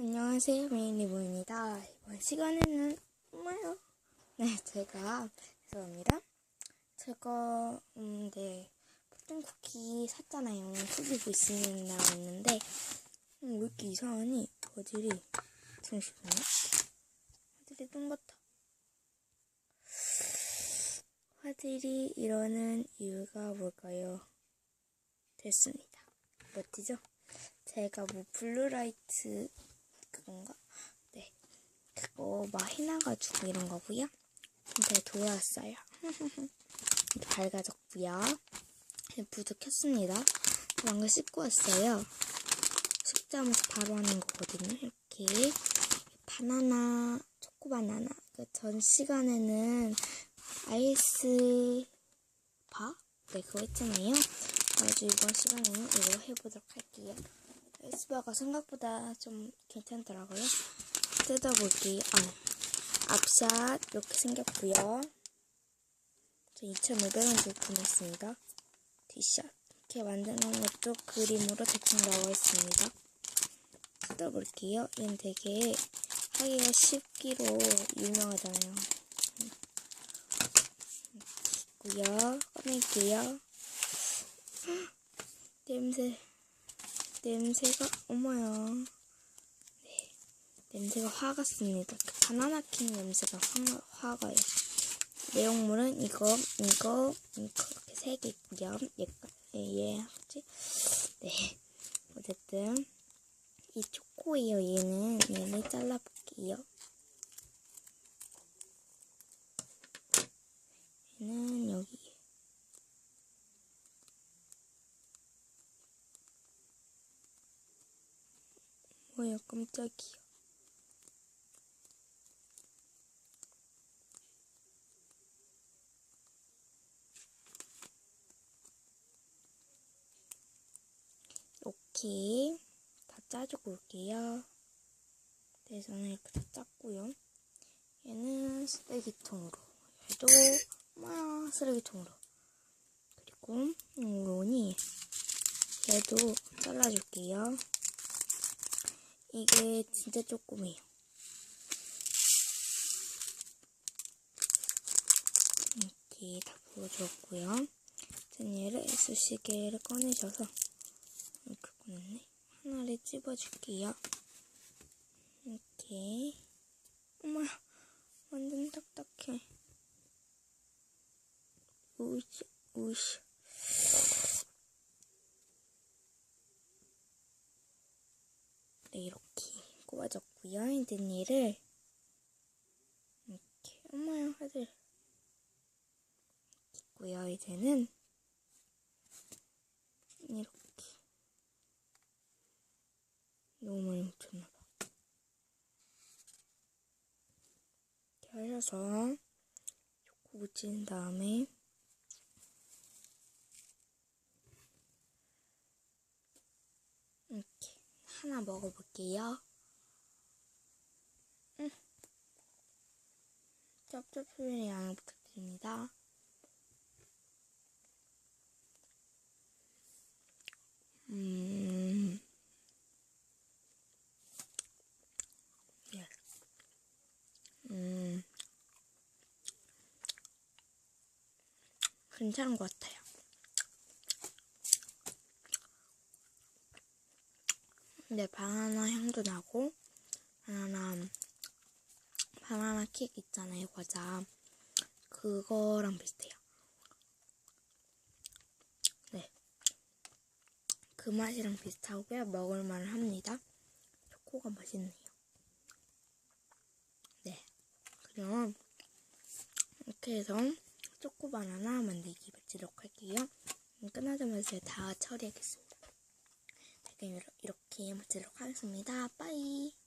안녕하세요, 메인리보입니다. 이번 시간에는 뭐요? 네, 제가 죄송합니다. 제가 음, 네 푸딩 쿠키 샀잖아요. 후기 보시는 나왔는데 음, 왜 이렇게 이상하니? 버질이 잠시만요. 화질이 똥 같아. 화질이 이러는 이유가 뭘까요? 됐습니다. 멋지죠? 제가 뭐 블루라이트 그건가? 네. 그거 막 해놔가지고 이런 거고요. 근데 돌아왔어요. 밝아졌고요. 불도 켰습니다. 방금 씻고 왔어요. 숙제하면서 바로 하는 거거든요. 이렇게 바나나, 초코바나나. 그전 시간에는 아이스 바? 네, 그거 했잖아요. 그래서 이번 시간에는 이거 해보도록 할게요. 아이스바가 생각보다 좀 괜찮더라고요. 뜯어볼게요. 아, 앞샷 이렇게 생겼고요. 저 2,500원 주고 보냈습니다. D샷 이렇게 만드는 것도 그림으로 대충 나와 있습니다. 뜯어볼게요. 얘는 되게 하기가 쉽기로 유명하잖아요. 있고요. 꺼낼게요. 냄새. 냄새가 어머야. 네. 냄새가 화같습니다. 그 바나나 킹 냄새가 화, 화가요. 내용물은 이거 이거 이렇게 세 개 있고요 얘얘 뭐지? 네. 어쨌든 이 초코예요. 얘는 얘를 잘라볼게요 얘는 여기 뭐야 깜짝이야. 이렇게 다 짜주고 올게요. 네, 저는 이렇게 다 짰고요. 얘는 쓰레기통으로. 얘도 뭐야 쓰레기통으로. 그리고 요니 얘도 잘라줄게요. 이게 진짜 조금해요. 이렇게 다 부어줬고요. 전 얘를 S시계를 꺼내셔서 이렇게 꺼냈네. 하나를 찝어줄게요. 이렇게 어머야 완전 딱딱해. 우시 우시 네, 이렇게 꼽아줬고요. 얘를 이렇게 엄마야 아들 있고요. 이제는 이렇게 너무 많이 묻혔나봐. 이렇게 하셔서 묻힌 다음에 이렇게 하나 먹어볼게요. 음. 쩝쩝소리 양해 부탁드립니다. 음. 예. 음. 괜찮은 것 같아요. 근데 바나나 향도 나고 바나나 바나나 킥 있잖아요 과자 그거랑 비슷해요. 네, 그 맛이랑 비슷하고요 먹을만 합니다. 초코가 맛있네요. 네, 그럼 이렇게 해서 초코 바나나 만들기 마치도록 할게요. 끝나자마자 다 처리하겠습니다. 그럼 이렇게 마치도록 하겠습니다. 빠이!